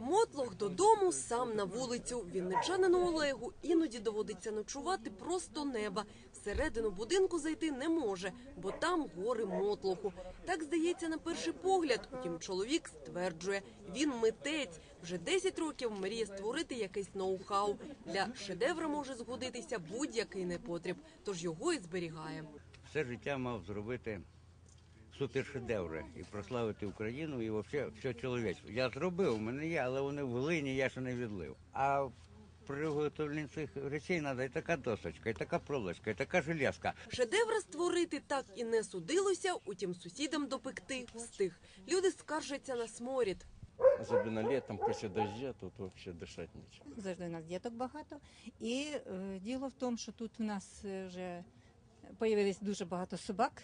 Мотлох додому, сам на вулицю. Вінничанину Олегу іноді доводиться ночувати просто неба. Всередину будинку зайти не може, бо там гори мотлоху. Так здається на перший погляд. Утім, чоловік стверджує, він митець. Вже 10 років мріє створити якийсь ноу-хау. Для шедевра може згодитися будь-який непотріб, тож його і зберігає. все життя мав зробити супершедеври і прославити Україну і взагалі все чоловічство. Я зробив, у мене є, але вони в глині, я ще не відлив. А при виготовленні цих речей треба і така досочка, і така пролочка, і така железка. Шедевра створити так і не судилося, утім сусідам допекти встиг. Люди скаржаться на сморід. Особенно летом, после дождя, тут вообще дышать нечем. Завжди у нас діток багато. І е, діло в тому, що тут у нас е, вже появилось дуже багато собак,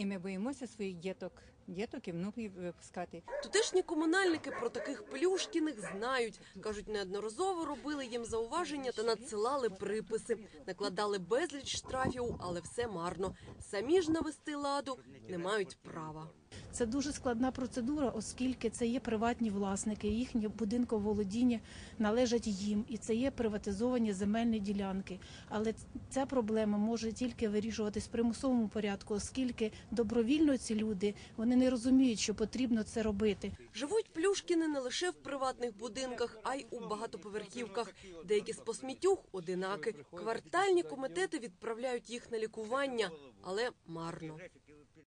і ми боїмося своїх діток, діток і внуків випускати. Тутешні комунальники про таких плюшкіних знають. Кажуть, неодноразово робили їм зауваження та надсилали приписи. Накладали безліч штрафів, але все марно. Самі ж навести ладу не мають права. Це дуже складна процедура, оскільки це є приватні власники, їхнє будинковолодіння належать їм, і це є приватизовані земельні ділянки. Але ця проблема може тільки вирішуватись в примусовому порядку, оскільки добровільно ці люди вони не розуміють, що потрібно це робити. Живуть плюшкіни не лише в приватних будинках, а й у багатоповерхівках. Деякі з посмітюх одинаки. Квартальні комітети відправляють їх на лікування, але марно.